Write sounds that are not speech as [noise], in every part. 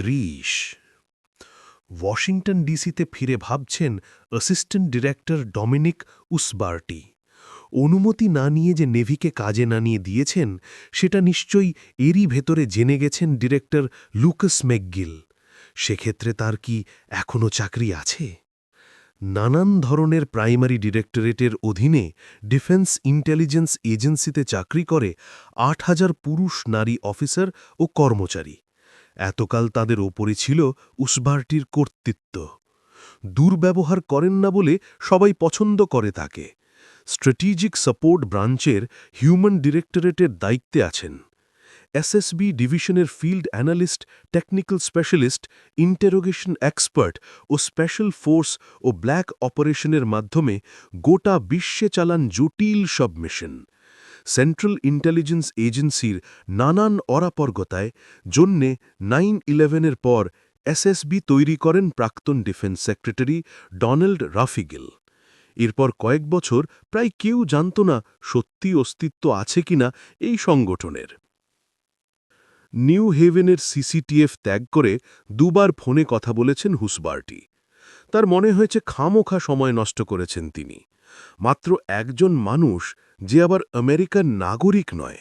ত্রিশ। ওয়াশিংটন ডিসিতে ফিরে ভাবছেন অ্যাসিস্ট্যান্ট ডিরেক্টর ডমিনিক উসবার্টি। অনুমতি না নিয়ে যে নেভিকে কাজে না নিয়ে দিয়েছেন, সেটা নিশ্চয়ই এরই ভেতরে জেনে গেছেন ডিরেক্টর লুকাস ম্যাকগিল। সেক্ষেত্রে তার কি এখনও চাকরি আছে? নানান ধরনের প্রাইমারি ডিরেক্টরেটের অধীনে ডিফেন্স ইন্টেলিজেন্স এজেন্সিতে চাকরি করে আট হাজার পুরুষ নারী অফিসার ও কর্মচারী। এতকাল তাদের ওপরে ছিল উসবার্টির কর্তৃত্ব। দুর্ব্যবহার করেন না বলে সবাই পছন্দ করে তাকে। স্ট্র্যাটেজিক সাপোর্ট ব্রাঞ্চের হিউম্যান ডিরেক্টরেটের দায়িত্বে আছেন। এসএসবি ডিভিশনের field analyst, technical specialist, interrogation expert ও স্পেশাল ফোর্স ও ব্ল্যাক অপারেশনের মাধ্যমে গোটা বিশ্বে চালান জটিল সব মিশন। সেন্ট্রাল ইন্টেলিজেন্স এজেন্সির নানান অরাপর্গতায় জন্যে নাইন ইলেভেনের পর এসএসবি তৈরি করেন প্রাক্তন ডিফেন্স সেক্রেটারি ডোনাল্ড রাফিগেল। এরপর কয়েক বছর প্রায় কেউ জানত না সত্যি অস্তিত্ব আছে কিনা এই সংগঠনের। নিউ হেভেনের সিসিটিএফ ত্যাগ করে দুবার ফোনে কথা বলেছেন হুসবার্টি। তার মনে হয়েছে খামোখা সময় নষ্ট করেছেন তিনি। মাত্র একজন মানুষ যে আবার আমেরিকার নাগরিক নয়।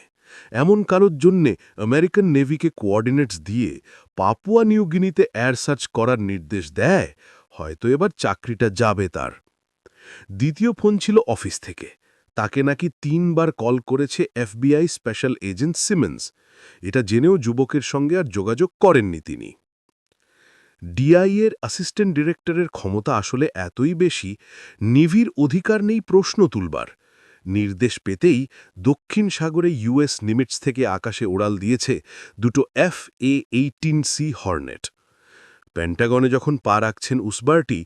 এমন কারোর জন্যে আমেরিকান নেভিকে কোঅর্ডিনেটস দিয়ে পাপুয়া নিউগিনিতে এয়ার সার্চ করার নির্দেশ দেয়, হয়তো এবার চাকরিটা যাবে তার। দ্বিতীয় ফোন ছিল অফিস থেকে। তাকে নাকি তিনবার কল করেছে এফবিআই স্পেশাল এজেন্ট সিমেন্স। এটা জেনেও যুবকের সঙ্গে আর যোগাযোগ করেননি তিনি। ডিআইএর অ্যাসিস্ট্যান্ট ডিরেক্টরের ক্ষমতা আসলে এতই বেশি, নিভির অধিকার নেই প্রশ্ন তুলবার। নির্দেশ পেতেই দক্ষিণ সাগরে ইউএস নিমিটস থেকে আকাশে ওড়াল দিয়েছে দুটো F A eighteen C Hornet. প্যান্টাগনে যখন পা রাখছেন উসবার্টি,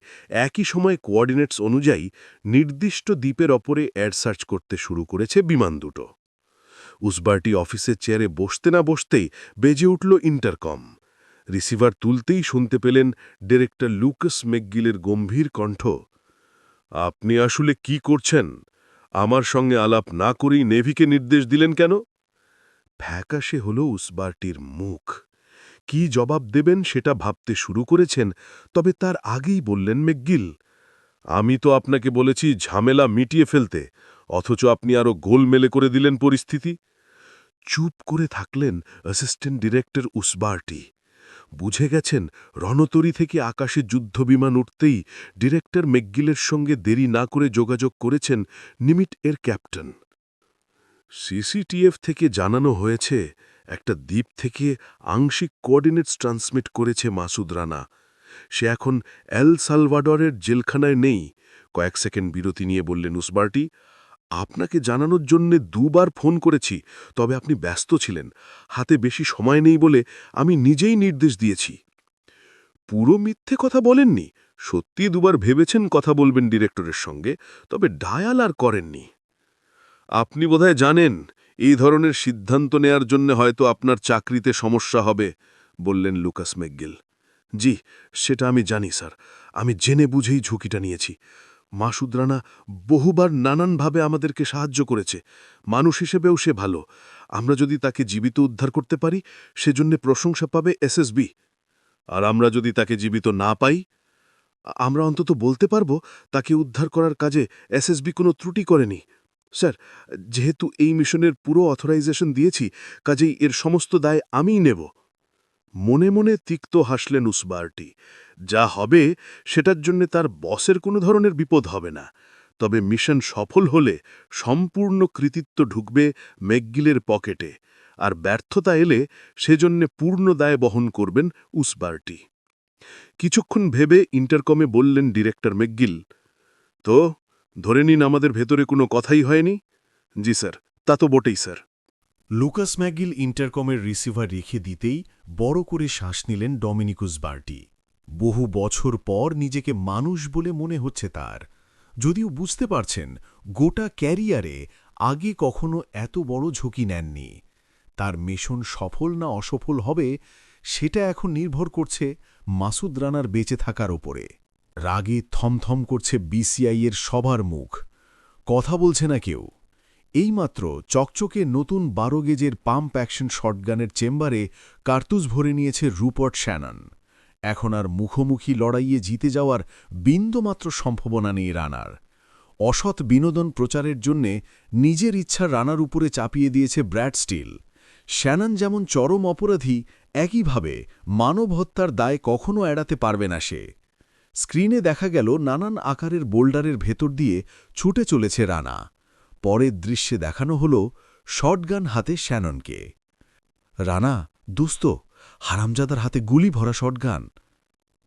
একই সময় কোঅর্ডিনেটস অনুযায়ী নির্দিষ্ট দ্বীপের ওপরে এয়ার সার্চ করতে শুরু করেছে বিমান দুটো। উসবার্টি অফিসের চেয়ারে বসতে না বসতেই বেজে উঠল ইন্টারকম। রিসিভার তুলতেই শুনতে পেলেন ডিরেক্টর লুকাস মেকগিলের গম্ভীর কণ্ঠ। আপনি আসলে কি করছেন? আমার সঙ্গে আলাপ না করেই নেভিকে নির্দেশ দিলেন কেন? ফ্যাকাশে হল উসবার্টির মুখ। কি জবাব দেবেন সেটা ভাবতে শুরু করেছেন, তবে তার আগেই বললেন মেকগিল আমি তো আপনাকে বলেছি ঝামেলা মিটিয়ে ফেলতে, অথচ আপনি আরও গোলমেলে করে দিলেন পরিস্থিতি। চুপ করে থাকলেন অ্যাসিস্ট্যান্ট ডিরেক্টর উসবার্টি। বুঝে গেছেন, রণতরী থেকে আকাশে যুদ্ধবিমান উঠতেই ডিরেক্টর মেকগিলের সঙ্গে দেরি না করে যোগাযোগ করেছেন নিমিট এর ক্যাপ্টেন। সিসিটিএফ থেকে জানানো হয়েছে, একটা দ্বীপ থেকে আংশিক কোঅর্ডিনেটস ট্রান্সমিট করেছে মাসুদ রানা। সে এখন এল সালভাডরের জেলখানায় নেই। কয়েক সেকেন্ড বিরতি নিয়ে বললেন উসবার্টি আপনাকে জানানোর জন্যে দুবার ফোন করেছি, তবে আপনি ব্যস্ত ছিলেন। হাতে বেশি সময় নেই বলে আমি নিজেই নির্দেশ দিয়েছি। পুরো মিথ্যে কথা বলেননি। সত্যি দুবার ভেবেছেন কথা বলবেন ডিরেক্টরের সঙ্গে, তবে ডায়াল আর করেননি। আপনি বোধহয় জানেন, এই ধরনের সিদ্ধান্ত নেয়ার জন্য হয়তো আপনার চাকরিতে সমস্যা হবে, বললেন লুকাস মেকগিল জি, সেটা আমি জানি, স্যার। আমি জেনে বুঝেই ঝুঁকিটা নিয়েছি। মাসুদ রানা বহুবার নানানভাবে আমাদেরকে সাহায্য করেছে। মানুষ হিসেবেও সে ভালো। আমরা যদি তাকে জীবিত উদ্ধার করতে পারি, সেজন্যে প্রশংসা পাবে এসএসবি। আর আমরা যদি তাকে জীবিত না পাই, আমরা অন্তত বলতে পারব, তাকে উদ্ধার করার কাজে এসএসবি কোনো ত্রুটি করেনি। স্যার, যেহেতু এই মিশনের পুরো অথরাইজেশন দিয়েছি, কাজেই এর সমস্ত দায় আমিই নেব। মনে মনে তিক্ত হাসলেন উসবারটি। যা হবে, সেটার জন্য তার বসের কোনো ধরনের বিপদ হবে না। তবে মিশন সফল হলে সম্পূর্ণ কৃতিত্ব ঢুকবে মেকগিলের পকেটে, আর ব্যর্থতা এলে সেজন্যে পূর্ণ দায় বহন করবেন উসবারটি। কিছুক্ষণ ভেবে ইন্টারকমে বললেন ডিরেক্টর মেকগিল তো, ধরে নিন আমাদের ভেতরে কোনো কথাই হয়নি? জি স্যার, তা তো বটেই স্যার। লুকাস ম্যাগিল ইন্টারকমের রিসিভার রেখে দিতেই বড় করে শ্বাস নিলেন ডমিনিকুস বার্টি। বহু বছর পর নিজেকে মানুষ বলে মনে হচ্ছে তার। যদিও বুঝতে পারছেন, গোটা ক্যারিয়ারে আগে কখনো এত বড় ঝুঁকি নেননি। তার মিশন সফল না অসফল হবে, সেটা এখন নির্ভর করছে মাসুদ রানার বেঁচে থাকার ওপরে। রাগে থমথম করছে বিসিআইয়ের সবার মুখ। কথা বলছে না কেউ। এইমাত্র চকচকে নতুন বারো গেজের পাম্প অ্যাকশন শটগানের চেম্বারে কার্তুজ ভরে নিয়েছে রুপট শ্যানন। এখন আর মুখোমুখি লড়াইয়ে জিতে যাওয়ার বিন্দুমাত্র সম্ভাবনা নেই রানার। অসৎ বিনোদন প্রচারের জন্যে নিজের ইচ্ছা রানার উপরে চাপিয়ে দিয়েছে ব্র্যাড স্টিল। শ্যানন যেমন চরম অপরাধী, একইভাবে মানব হত্যার দায় কখনও এড়াতে পারবে না সে। স্ক্রিনে দেখা গেল নানান আকারের বোল্ডারের ভেতর দিয়ে ছুটে চলেছে রানা। পরের দৃশ্যে দেখানো হল শটগান হাতে শ্যাননকে। রানা, দুস্ত, হারামজাদার হাতে গুলি ভরা শটগান।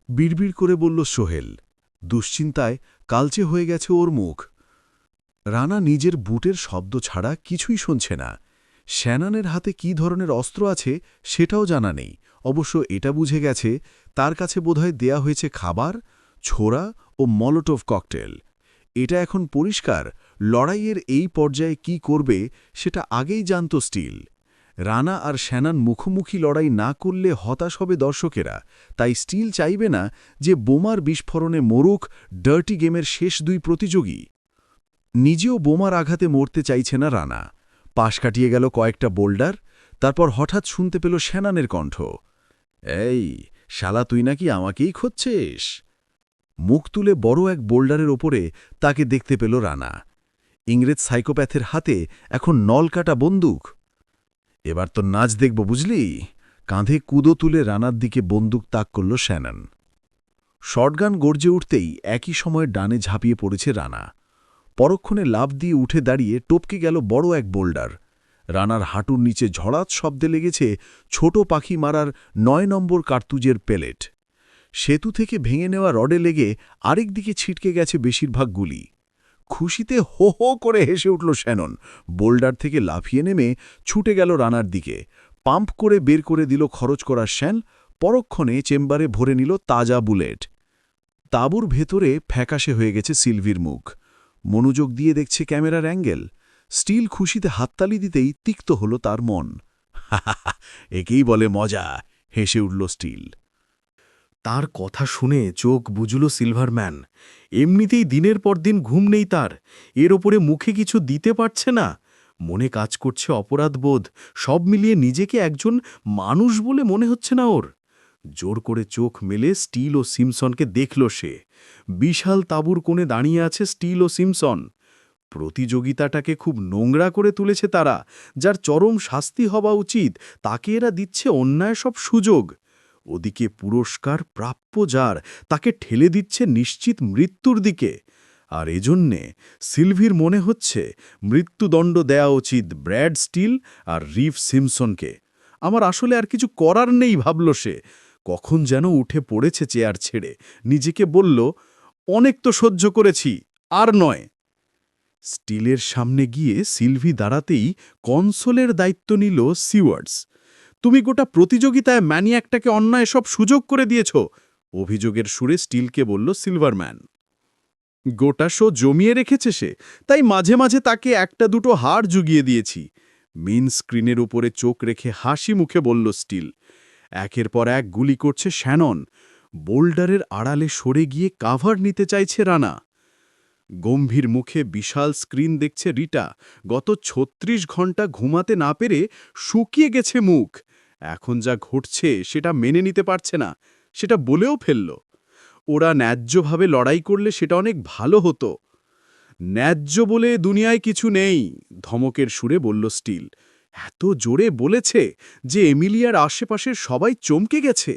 বিড়বিড় করে বলল সোহেল, দুশ্চিন্তায় কালচে হয়ে গেছে ওর মুখ। রানা নিজের বুটের শব্দ ছাড়া কিছুই শুনছে না। শ্যানানের হাতে কী ধরনের অস্ত্র আছে সেটাও জানা নেই। অবশ্য এটা বুঝে গেছে তার কাছে বোধহয় দেয়া হয়েছে খাবার, ছোড়া ও মলোটোভ ককটেল। এটা এখন পরিষ্কার লড়াইয়ের এই পর্যায়ে কি করবে সেটা আগেই জানত স্টিল। রানা আর শ্যানান মুখোমুখি লড়াই না করলে হতাশ হবে দর্শকেরা। তাই স্টিল চাইবে না যে বোমার বিস্ফোরণে মরুক ডার্টি গেমের শেষ দুই প্রতিযোগী। নিজেও বোমার আঘাতে মরতে চাইছে না রানা। পাশ কাটিয়ে গেল কয়েকটা বোল্ডার, তারপর হঠাৎ শুনতে পেল শ্যানানের কণ্ঠ। এই, শালা, তুই নাকি আমাকেই খুঁজছিস? মুখ তুলে বড় এক বোল্ডারের ওপরে তাকে দেখতে পেল রানা। ইংরেজ সাইকোপ্যাথের হাতে এখন নলকাটা বন্দুক। এবার তো নাচ দেখব, বুঝলি? কাঁধে কুদো তুলে রানার দিকে বন্দুক তাক করল শ্যানন। শটগান গর্জে উঠতেই একই সময়ে ডানে ঝাঁপিয়ে পড়েছে রানা। পরক্ষণে লাভ দিয়ে উঠে দাঁড়িয়ে টপকে গেল বড় এক বোল্ডার। রানার হাঁটুর নিচে ঝড়াত শব্দে লেগেছে ছোট পাখি মারার নয় নম্বর কার্তুজের পেলেট। সেতু থেকে ভেঙে নেওয়া রডে লেগে আরেক দিকে ছিটকে গেছে বেশিরভাগ গুলি। খুশিতে হো হো করে হেসে উঠল শ্যানন। বোল্ডার থেকে লাফিয়ে নেমে ছুটে গেল রানার দিকে। পাম্প করে বের করে দিল খরচ করা শ্যান, পরক্ষণে চেম্বারে ভরে নিল তাজা বুলেট। তাঁবুর ভেতরে ফ্যাকাশে হয়ে গেছে সিলভির মুখ। মনোযোগ দিয়ে দেখছে ক্যামেরার অ্যাঙ্গেল। স্টিল খুশিতে হাততালি দিতেই তিক্ত হল তার মন। [laughs] একেই বলে মজা, হেসে উঠল স্টিল। তার কথা শুনে চোখ বুঝল সিলভারম্যান। এমনিতেই দিনের পর দিন ঘুম নেই তার। এর ওপরে মুখে কিছু দিতে পারছে না। মনে কাজ করছে অপরাধবোধ সব মিলিয়ে নিজেকে একজন মানুষ বলে মনে হচ্ছে না ওর। জোর করে চোখ মেলে স্টিল ও সিমসনকে দেখল সে। বিশাল তাঁবুর কোণে দাঁড়িয়ে আছে স্টিল ও সিমসন। প্রতিযোগিতাটাকে খুব নোংরা করে তুলেছে তারা। যার চরম শাস্তি হওয়া উচিত, তাকে এরা দিচ্ছে অন্যায় সব সুযোগ। ওদিকে পুরস্কার প্রাপ্য যার, তাকে ঠেলে দিচ্ছে নিশ্চিত মৃত্যুর দিকে। আর এজন্যে সিলভির মনে হচ্ছে, মৃত্যুদণ্ড দেয়া উচিত ব্র্যাড স্টিল আর রিফ সিমসনকে। আমার আসলে আর কিছু করার নেই, ভাবল সে। কখন যেন উঠে পড়েছে চেয়ার ছেড়ে। নিজেকে বলল, অনেক তো সহ্য করেছি, আর নয়। স্টিলের সামনে গিয়ে সিলভি দাঁড়াতেই কনসোলের দায়িত্ব নিল সিওয়ার্ডস। তুমি গোটা প্রতিযোগিতায় ম্যানিয়াকটাকে অন্যায় সব সুযোগ করে দিয়েছ। অভিযোগের সুরে স্টিলকে বলল সিলভারম্যান। গোটা শো জমিয়ে রেখেছে সে, তাই মাঝে মাঝে তাকে একটা দুটো হার জুগিয়ে দিয়েছি। মেন স্ক্রিনের উপরে চোখ রেখে হাসি মুখে বলল স্টিল, একের পর এক গুলি করছে শ্যানন। বোল্ডারের আড়ালে সরে গিয়ে কাভার নিতে চাইছে রানা। গম্ভীর মুখে বিশাল স্ক্রিন দেখছে রিটা। গত ছত্রিশ ঘণ্টা ঘুমাতে না পেরে শুকিয়ে গেছে মুখ। এখন যা ঘটছে সেটা মেনে নিতে পারছে না, সেটা বলেও ফেলল। ওরা ন্যায্যভাবে লড়াই করলে সেটা অনেক ভালো হতো। ন্যায্য বলে দুনিয়ায় কিছু নেই, ধমকের সুরে বলল স্টিল। এত জোরে বলেছে যে এমিলিয়ার আশেপাশের সবাই চমকে গেছে।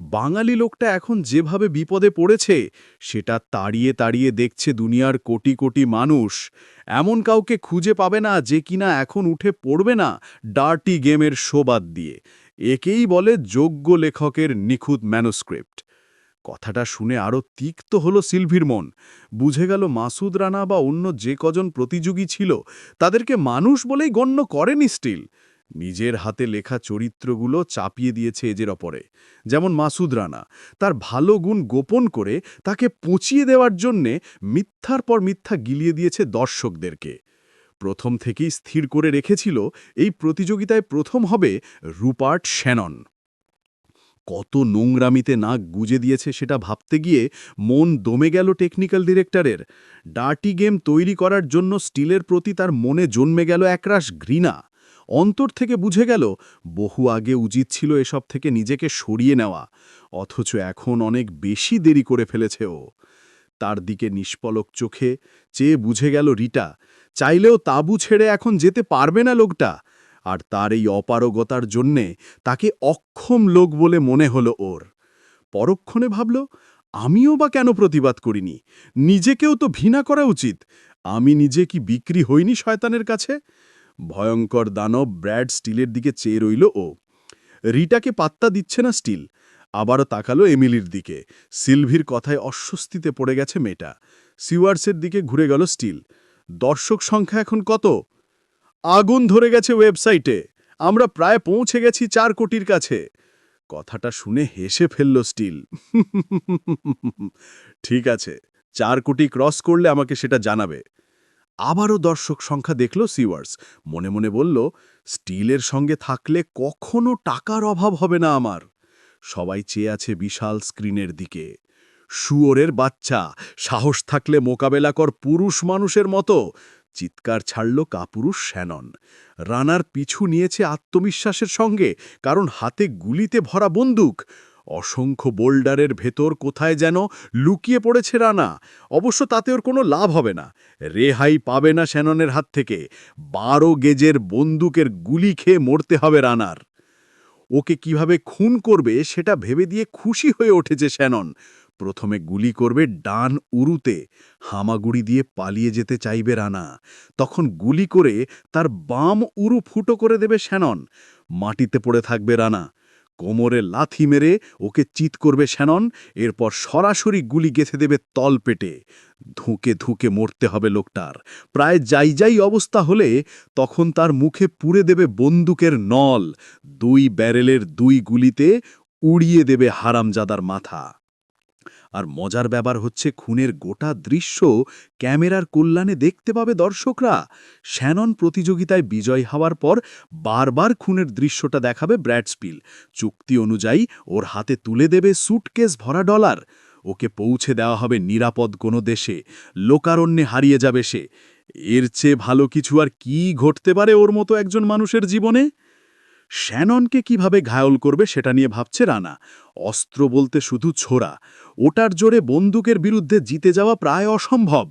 বাঙালি লোকটা এখন যেভাবে বিপদে পড়েছে, সেটা তাড়িয়ে তাড়িয়ে দেখছে দুনিয়ার কোটি কোটি মানুষ। এমন কাউকে খুঁজে পাবে না যে কিনা এখন উঠে পড়বে না ডার্টি গেমের শোবাদ দিয়ে। একেই বলে যোগ্য লেখকের নিখুঁত ম্যানুস্ক্রিপ্ট। কথাটা শুনে আরও তিক্ত হল সিলভির মন। বুঝে গেল মাসুদ রানা বা অন্য যে কজন প্রতিযোগী ছিল, তাদেরকে মানুষ বলেই গণ্য করেনি স্টিল। নিজের হাতে লেখা চরিত্রগুলো চাপিয়ে দিয়েছে এজের অপরে যেমন মাসুদ রানা, তার ভালো গুণ গোপন করে তাকে পচিয়ে দেওয়ার জন্যে মিথ্যার পর মিথ্যা গিলিয়ে দিয়েছে দর্শকদেরকে। প্রথম থেকেই স্থির করে রেখেছিল এই প্রতিযোগিতায় প্রথম হবে রুপার্ট শ্যানন। কত নোংরামিতে নাক গুজে দিয়েছে সেটা ভাবতে গিয়ে মন দমে গেল টেকনিক্যাল ডিরেক্টরের। ডার্টি গেম তৈরি করার জন্য স্টিলের প্রতি তার মনে জন্মে গেল একরাশ ঘৃণা। অন্তর থেকে বুঝে গেল, বহু আগে উচিত ছিল এসব থেকে নিজেকে সরিয়ে নেওয়া, অথচ এখন অনেক বেশি দেরি করে ফেলেছে ও। তার দিকে নিষ্পলক চোখে চেয়ে বুঝে গেল রিটা, চাইলেও তাবু ছেড়ে এখন যেতে পারবে না লোকটা, আর তার এই অপারগতার জন্যে তাকে অক্ষম লোক বলে মনে হলো ওর। পরক্ষণে ভাবল, আমিও বা কেন প্রতিবাদ করিনি? নিজেকেও তো ঘৃণা করা উচিত। আমি নিজে কি বিক্রি হইনি শয়তানের কাছে? ভয়ঙ্কর দানব ব্র্যাড স্টিলের দিকে চেয়ে রইল ও। রিটাকে পাত্তা দিচ্ছে না স্টিল। আবারও তাকালো এমিলির দিকে। সিলভির কথায় অস্বস্তিতে পড়ে গেছে মেয়েটা। সিওয়ার্সের দিকে ঘুরে গেল স্টিল। দর্শক সংখ্যা এখন কত? আগুন ধরে গেছে ওয়েবসাইটে। আমরা প্রায় পৌঁছে গেছি চার কোটির কাছে। কথাটা শুনে হেসে ফেলল স্টিল। [laughs] ঠিক আছে। চার কোটি ক্রস করলে আমাকে সেটা জানাবে। আবারও দর্শক সংখ্যা দেখল সিওয়ার্স মনে মনে বলল, স্টিলের সঙ্গে থাকলে কখনো টাকার অভাব হবে না আমার। সবাই চেয়ে আছে বিশাল স্ক্রিনের দিকে। শুয়োরের বাচ্চা, সাহস থাকলে মোকাবেলা কর পুরুষ মানুষের মতো। চিৎকার ছাড়ল কাপুরুষ শ্যানন। রানার পিছু নিয়েছে আত্মবিশ্বাসের সঙ্গে, কারণ হাতে গুলিতে ভরা বন্দুক। অসংখ্য বোল্ডারের ভেতর কোথায় যেন লুকিয়ে পড়েছে রানা। অবশ্য তাতে ওর কোনো লাভ হবে না। রেহাই পাবে না শ্যাননের হাত থেকে। বারো গেজের বন্দুকের গুলি খেয়ে মরতে হবে রানার। ওকে কীভাবে খুন করবে সেটা ভেবে দিয়ে খুশি হয়ে উঠেছে শ্যানন। প্রথমে গুলি করবে ডান উরুতে। হামাগুড়ি দিয়ে পালিয়ে যেতে চাইবে রানা। তখন গুলি করে তার বাম উরু ফুটো করে দেবে শ্যানন। মাটিতে পড়ে থাকবে রানা। কোমরে লাথি মেরে ওকে চিত করবে শ্যানন, এরপর সরাসরি গুলি গেথে দেবে তল পেটে। ধুঁকে ধুঁকে মরতে হবে লোকটার। প্রায় যাই যাই অবস্থা হলে তখন তার মুখে পুড়ে দেবে বন্দুকের নল। দুই ব্যারেলের দুই গুলিতে উড়িয়ে দেবে হারামজাদার মাথা। আর মজার ব্যাপার হচ্ছে খুনের গোটা দৃশ্য ক্যামেরার কল্যাণে দেখতে পাবে দর্শকরা। শ্যানন প্রতিযোগিতায় বিজয় হওয়ার পর বারবার খুনের দৃশ্যটা দেখাবে ব্র্যাডস্পিল চুক্তি অনুযায়ী ওর হাতে তুলে দেবে সুটকেস ভরা ডলার। ওকে পৌঁছে দেওয়া হবে নিরাপদ কোনো দেশে। লোকারণ্যে হারিয়ে যাবে সে। এর চেয়ে ভালো কিছু আর কি ঘটতে পারে ওর মতো একজন মানুষের জীবনে? শ্যাননকে কীভাবে ঘায়ল করবে সেটা নিয়ে ভাবছে রানা। অস্ত্র বলতে শুধু ছোড়া। ওটার জোরে বন্দুকের বিরুদ্ধে জিতে যাওয়া প্রায় অসম্ভব।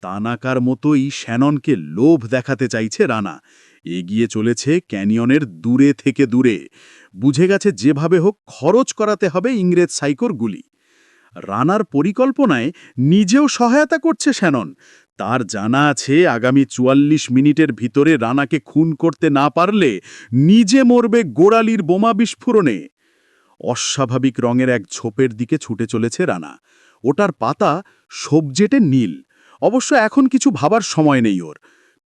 তানাকার মতোই শ্যাননকে লোভ দেখাতে চাইছে রানা। এগিয়ে চলেছে ক্যানিয়নের দূরে থেকে দূরে। বুঝে গেছে যেভাবে হোক খরচ করাতে হবে ইংরেজ সাইকোর গুলি। রানার পরিকল্পনায় নিজেও সহায়তা করছে শ্যানন। তার জানা আছে আগামী চুয়াল্লিশ মিনিটের ভিতরে রানাকে খুন করতে না পারলে নিজে মরবে গোড়ালির বোমা বিস্ফোরণে। অস্বাভাবিক রঙের এক ঝোপের দিকে ছুটে চলেছে রানা। ওটার পাতা সবজেটে নীল। অবশ্য এখন কিছু ভাবার সময় নেই ওর।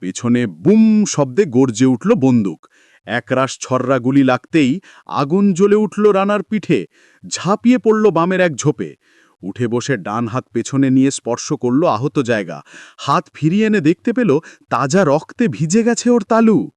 পেছনে বুম শব্দে গর্জে উঠল বন্দুক। একরাশ ছররা গুলি লাগতেই আগুন জ্বলে উঠল রানার পিঠে। ঝাঁপিয়ে পড়ল বামের এক ঝোপে। উঠে বসে ডান হাত পেছনে নিয়ে স্পর্শ করল আহত জায়গা। হাত ফিরিয়ে এনে দেখতে পেল তাজা রক্তে ভিজে গেছে ওর তালু।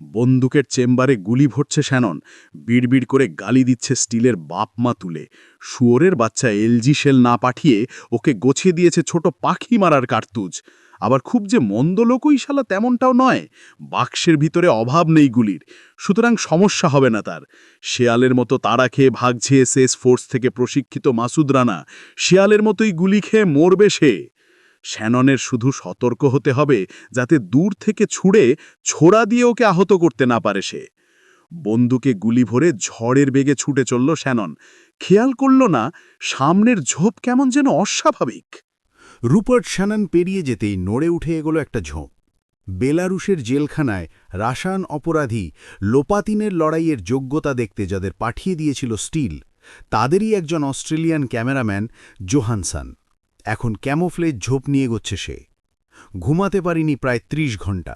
বন্দুকের চেম্বারে গুলি ভরছে শ্যানন। বিড়বিড় করে গালি দিচ্ছে স্টিলের বাপ মা তুলে। শুয়োরের বাচ্চা এলজি শেল না পাঠিয়ে ওকে গোছিয়ে দিয়েছে ছোট পাখি মারার কার্তুজ। আবার খুব যে মন্দ লোকই শালা তেমনটাও নয়, বাক্সের ভিতরে অভাব নেই গুলির। সুতরাং সমস্যা হবে না তার। শেয়ালের মতো তাড়া খেয়ে ভাগছে এসএস ফোর্স থেকে প্রশিক্ষিত মাসুদ রানা, শেয়ালের মতোই গুলি খেয়ে মরবে সে। শ্যাননের শুধু সতর্ক হতে হবে যাতে দূর থেকে ছুঁড়ে ছোড়া দিয়ে ওকে আহত করতে না পারে সে। বন্দুকে গুলি ভরে ঝড়ের বেগে ছুটে চলল শ্যানন। খেয়াল করল না, সামনের ঝোপ কেমন যেন অস্বাভাবিক। রুপার্ট শ্যানন পেরিয়ে যেতেই নড়ে উঠে এগোলো একটা ঝোঁক বেলারুশের জেলখানায় রাসায়ন অপরাধী লোপাতিনের লড়াইয়ের যোগ্যতা দেখতে যাদের পাঠিয়ে দিয়েছিল স্টিল, তাদেরই একজন অস্ট্রেলিয়ান ক্যামেরাম্যান জোহানসান। এখন ক্যামোফ্লেজ ঝোপ নিয়ে গচ্ছে সে। ঘুমাতে পারিনি প্রায় ত্রিশ ঘণ্টা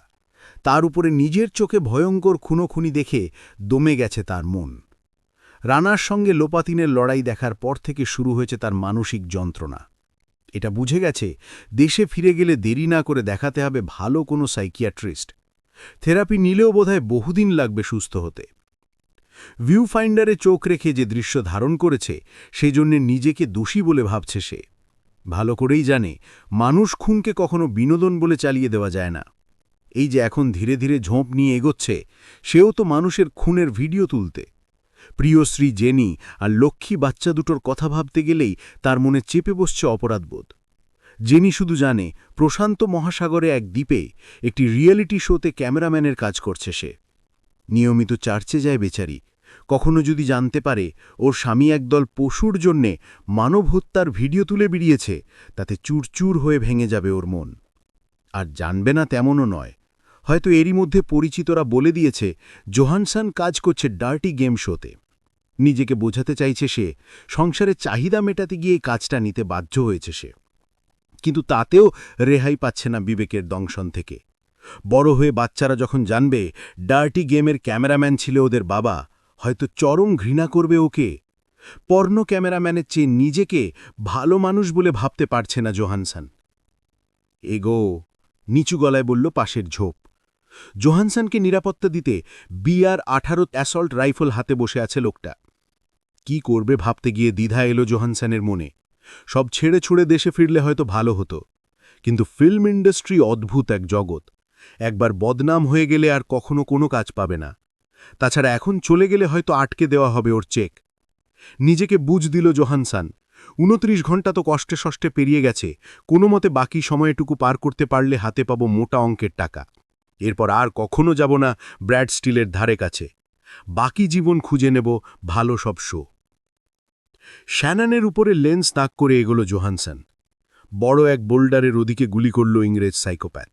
তার উপরে নিজের চোখে ভয়ঙ্কর খুনোখুনি দেখে দমে গেছে তার মন। রানার সঙ্গে লোপাতিনের লড়াই দেখার পর থেকে শুরু হয়েছে তার মানসিক যন্ত্রণা। এটা বুঝে গেছে, দেশে ফিরে গেলে দেরি না করে দেখাতে হবে ভালো কোনো সাইকিয়াট্রিস্ট। থেরাপি নিলেও বোধহয় বহুদিন লাগবে সুস্থ হতে। ভিউ ফাইন্ডারে চোখ রেখে যে দৃশ্য ধারণ করেছে সেই জন্যে নিজেকে দোষী বলে ভাবছে সে। ভালো করেই জানে, মানুষ খুনকে কখনো বিনোদন বলে চালিয়ে দেওয়া যায় না। এই যে এখন ধীরে ধীরে ঝোঁপ নিয়ে এগোচ্ছে, সেও তো মানুষের খুনের ভিডিও তুলতে। প্রিয় শ্রী জেনি আর লক্ষ্মী বাচ্চা দুটোর কথা ভাবতে গেলেই তার মনে চেপে বসছে অপরাধবোধ। জেনি শুধু জানে, প্রশান্ত মহাসাগরে এক দ্বীপে একটি রিয়েলিটি শোতে ক্যামেরাম্যানের কাজ করছে সে। নিয়মিত চার্চে যায় বেচারি। কখনো যদি জানতে পারে, ওর স্বামী একদল পশুর জন্যে মানব হত্যার ভিডিও তুলে বেরিয়েছে তাতে চুরচুর হয়ে ভেঙে যাবে ওর মন। আর জানবে না তেমনও নয়। হয়তো এরই মধ্যে পরিচিতরা বলে দিয়েছে, জোহানসান কাজ করছে ডার্টি গেম শোতে। নিজেকে বোঝাতে চাইছে সে সংসারে চাহিদা মেটাতে গিয়ে কাজটা নিতে বাধ্য হয়েছে সে। কিন্তু তাতেও রেহাই পাচ্ছে না বিবেকের দংশন থেকে। বড় হয়ে বাচ্চারা যখন জানবে, ডার্টি গেমের ক্যামেরাম্যান ছিল ওদের বাবা, হয়তো চরম ঘৃণা করবে ওকে। পর্ণ ক্যামেরাম্যানের চেয়ে নিজেকে ভালো মানুষ বলে ভাবতে পারছে না জোহানসান। এগো, নিচু গলায় বলল পাশের ঝোপ। জোহানসানকে নিরাপত্তা দিতে বিআর আঠারো অ্যাসল্ট রাইফল হাতে বসে আছে লোকটা। কি করবে ভাবতে গিয়ে দ্বিধা এলো জোহানসানের মনে। সব ছেড়ে ছুড়ে দেশে ফিরলে হয়তো ভালো হতো। কিন্তু ফিল্ম ইন্ডাস্ট্রি অদ্ভুত এক জগৎ। একবার বদনাম হয়ে গেলে আর কখনো কোনো কাজ পাবে না। তাছাড়া এখন চলে গেলে হয়তো আটকে দেওয়া হবে ওর চেক। নিজেকে বুঝ দিল জোহানসান। উনত্রিশ ঘণ্টা তো কষ্টে সষ্টে পেরিয়ে গেছে। কোনো মতে বাকি সময়টুকু পার করতে পারলে হাতে পাবো মোটা অঙ্কের টাকা। এরপর আর কখনো যাব না ব্র্যাড স্টিলের ধারে কাছে। বাকি জীবন খুঁজে নেব ভালো সব শো। শ্যানানের উপরে লেন্স তাক করে এগোলো জোহানসন। বড় এক বোল্ডারের ওদিকে গুলি করল ইংরেজ সাইকোপ্যাথ।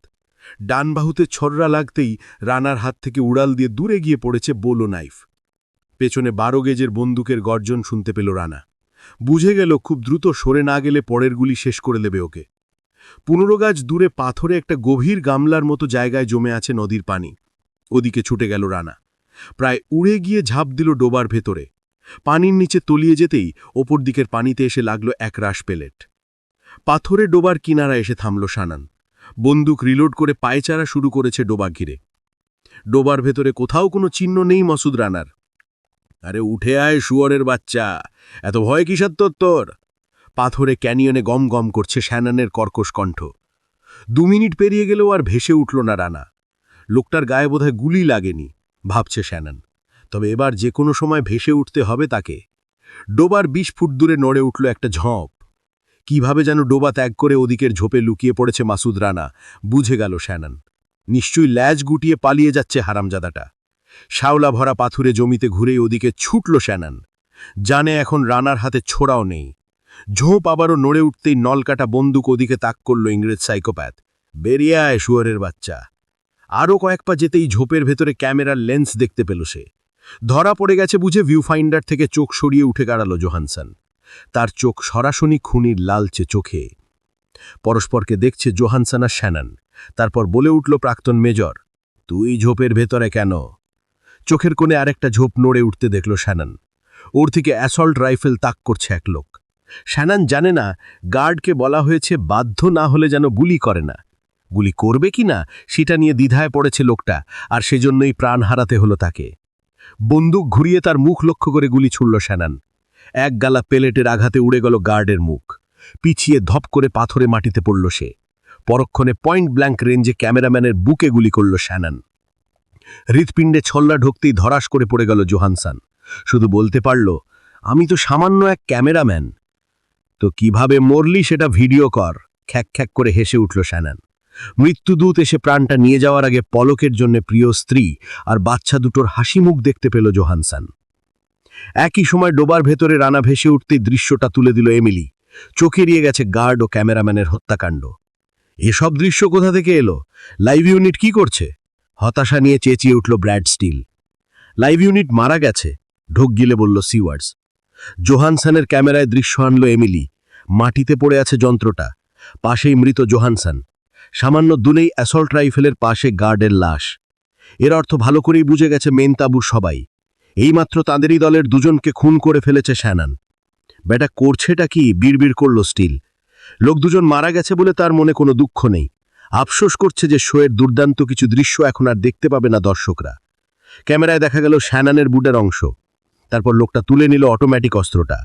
ডান বাহুতে ছররা লাগতেই রানার হাত থেকে উড়াল দিয়ে দূরে গিয়ে পড়েছে বোলো নাইফ। পেছনে বারো গেজের বন্দুকের গর্জন শুনতে পেল রানা। বুঝে গেল খুব দ্রুত সরে না গেলে পরের গুলি শেষ করে দেবে ওকে। পনেরো গাছ দূরে পাথরে একটা গভীর গামলার মতো জায়গায় জমে আছে নদীর পানি। ওদিকে ছুটে গেল রানা। প্রায় উড়ে গিয়ে ঝাঁপ দিল ডোবার ভেতরে। পানির নিচে তলিয়ে যেতেই ওপর দিকের পানিতে এসে লাগল এক রাশ পেলেট। পাথরে ডোবার কিনারা এসে থামল সানান। বন্দুক রিলোড করে পায়চারা শুরু করেছে ডোবা ঘিরে। ডোবার ভেতরে কোথাও কোনো চিহ্ন নেই মসুদ রানার। আরে উঠে আয়, শুয়রের বাচ্চা। এত ভয় কিসার তোর পাথরে ক্যানিয়নে গম গম করছে শ্যানানের কর্কশ কণ্ঠ। দু মিনিট পেরিয়ে গেলেও আর ভেসে উঠল না রানা। লোকটার গায়ে বোধহয় গুলি লাগেনি, ভাবছে শ্যানান তবে এবার যে কোনো সময় ভেসে উঠতে হবে তাকে। ডোবার বিশ ফুট দূরে নড়ে উঠল একটা ঝঁপ। কীভাবে যেন ডোবা ত্যাগ করে ওদিকের ঝোপে লুকিয়ে পড়েছে মাসুদ রানা, বুঝে গেল শ্যানান। নিশ্চয়ই ল্যাজ গুটিয়ে পালিয়ে যাচ্ছে হারামজাদাটা। শাওলা ভরা পাথুরে জমিতে ঘুরেই ওদিকে ছুটল শ্যানান। জানে এখন রানার হাতে ছোড়াও নেই। ঝোঁপ আবারও নড়ে উঠতেই নলকাটা বন্দুক ওদিকে তাক করল ইংরেজ সাইকোপ্যাথ। বেরিয়ে আয় শুয়ারের বাচ্চা। আরও কয়েক পা যেতেই ঝোপের ভেতরে ক্যামেরার লেন্স দেখতে পেল সে। ধরা পড়ে গেছে বুঝে ভিউ ফাইন্ডার থেকে চোখ সরিয়ে উঠে গাড়াল জোহানসন। তার চোখ সরাসরি খুনির লালচে চোখে। পরস্পরকে দেখছে জোহানসন আর শ্যানান। তারপর বলে উঠল প্রাক্তন মেজর, তুই ঝোপের ভেতরে কেন? চোখের কোণে আরেকটা ঝোপ নড়ে উঠতে দেখল শ্যানান। ওর থেকে অ্যাসল্ট রাইফেল তাক করছে এক লোক। শ্যানান জানে না, গার্ডকে বলা হয়েছে বাধ্য না হলে যেন গুলি করে না। গুলি করবে কি না, সেটা নিয়ে দ্বিধায় পড়েছে লোকটা, আর সেজন্যই প্রাণ হারাতে হলো তাকে। বন্দুক ঘুরিয়ে তার মুখ লক্ষ্য করে গুলি ছুড়ল শ্যানান। এক গালা পেলেটের আঘাতে উড়ে গেল গার্ডের মুখ। পিছিয়ে ধপ করে পাথরে মাটিতে পড়ল সে। পরক্ষণে পয়েন্ট ব্ল্যাঙ্ক রেঞ্জে ক্যামেরাম্যানের বুকে গুলি করল শ্যানান। হৃৎপিণ্ডে ছল্লা ঢুকতেই ধরাস করে পড়ে গেল জোহানসান। শুধু বলতে পারল, আমি তো সামান্য এক ক্যামেরাম্যান। তো কীভাবে মরলি সেটা ভিডিও কর? খ্যাক খ্যাক করে হেসে উঠল শ্যানান। মৃত্যুদূত এসে প্রাণটা নিয়ে যাওয়ার আগে পলকের জন্য প্রিয় স্ত্রী আর বাচ্চা দুটোর হাসি মুখ দেখতে পেল জোহানসান। একই সময় ডোবার ভেতরে রানা ভেসে উঠতে দৃশ্যটা তুলে দিল এমিলি। চোখে এড়িয়ে গেছে গার্ড ও ক্যামেরাম্যানের হত্যাকাণ্ড। এসব দৃশ্য কোথা থেকে এলো? লাইভ ইউনিট কি করছে? হতাশা নিয়ে চেঁচিয়ে উঠল ব্র্যাড স্টিল। লাইভ ইউনিট মারা গেছে, ঢোক গিলে বলল সিওয়ার্স। জোহানসানের ক্যামেরায় দৃশ্য আনল এমিলি। মাটিতে পড়ে আছে যন্ত্রটা। পাশেই মৃত জোহানসান। সামান্য দূরেই অ্যাসল্ট রাইফেলের পাশে গার্ডের লাশ। এর অর্থ ভালো করেই বুঝে গেছে মেন তাবুর সবাই। এইমাত্র তাঁদেরই দলের দুজনকে খুন করে ফেলেছে শ্যানান। বেটা করছেটা কি? বিড়বিড় করল স্টিল। লোক দুজন মারা গেছে বলে তার মনে কোনো দুঃখ নেই। আফসোস করছে যে শোয়ের দুর্দান্ত কিছু দৃশ্য এখন আর দেখতে পাবে না দর্শকরা। ক্যামেরায় দেখা গেল শ্যানানের বুটের অংশ। তারপর লোকটা তুলে নিল অটোমেটিক অস্ত্রটা।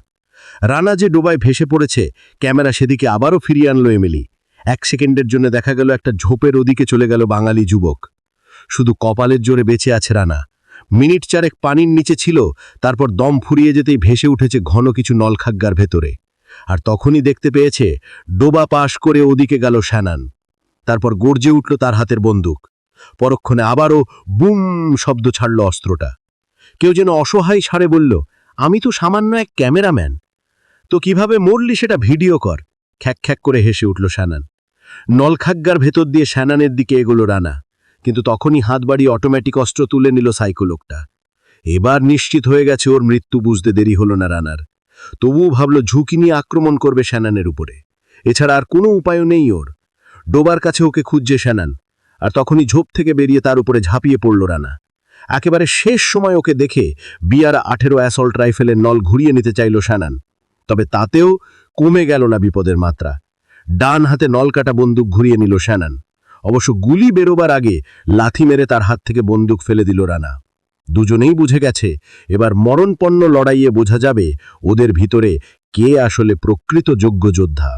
রানা যে ডোবায় ভেসে পড়েছে, ক্যামেরা সেদিকে আবারও ফিরিয়ে আনলো এমিলি। এক সেকেন্ডের জন্য দেখা গেল একটা ঝোপের ওদিকে চলে গেল বাঙালি যুবক। শুধু কপালের জোরে বেঁচে আছে রানা। মিনিট চারেক পানির নিচে ছিল, তারপর দম ফুরিয়ে যেতেই ভেসে উঠেছে ঘন কিছু নলখাগ্গার ভেতরে। আর তখনই দেখতে পেয়েছে, ডোবা পাশ করে ওদিকে গেল শ্যানান। তারপর গর্জে উঠল তার হাতের বন্দুক। পরক্ষণে আবারও বুম শব্দ ছাড়ল অস্ত্রটা। কেউ যেন অসহায় সারে বলল, আমি তো সামান্য এক ক্যামেরাম্যান। তো কীভাবে মরলি সেটা ভিডিও কর? খ্যাক খ্যাক করে হেসে উঠল শ্যানান। নলখাগ্গার ভেতর দিয়ে শ্যানানের দিকে এগোলো রানা, কিন্তু তখনই হাত বাড়িয়ে অটোমেটিক অস্ত্র তুলে নিল সাইকো লোকটা। এবার নিশ্চিত হয়ে গেছে ওর মৃত্যু বুঝতে দেরি হলো না রানার। তবুও ভাবল ঝুঁকি নিয়ে আক্রমণ করবে শ্যানানের উপরে। এছাড়া আর কোনো উপায়ও নেই ওর। ডোবার কাছে ওকে খুঁজছে শ্যানান, আর তখনই ঝোপ থেকে বেরিয়ে তার উপরে ঝাঁপিয়ে পড়ল রানা। একেবারে শেষ সময় ওকে দেখে বিয়ার আঠেরো অ্যাসল্ট রাইফেলের নল ঘুরিয়ে নিতে চাইল শ্যানান, তবে তাতেও কমে গেল না বিপদের মাত্রা। ডান হাতে নলকাটা বন্দুক ঘুরিয়ে নিল শ্যানান। অবশ্য গুলি বেরোবার আগে লাথি মেরে তার হাত থেকে বন্দুক ফেলে দিল রানা। দুজনেই বুঝে গেছে, এবার মরণপন্ন লড়াইয়ে বোঝা যাবে ওদের ভিতরে কে আসলে প্রকৃত যোগ্য যোদ্ধা।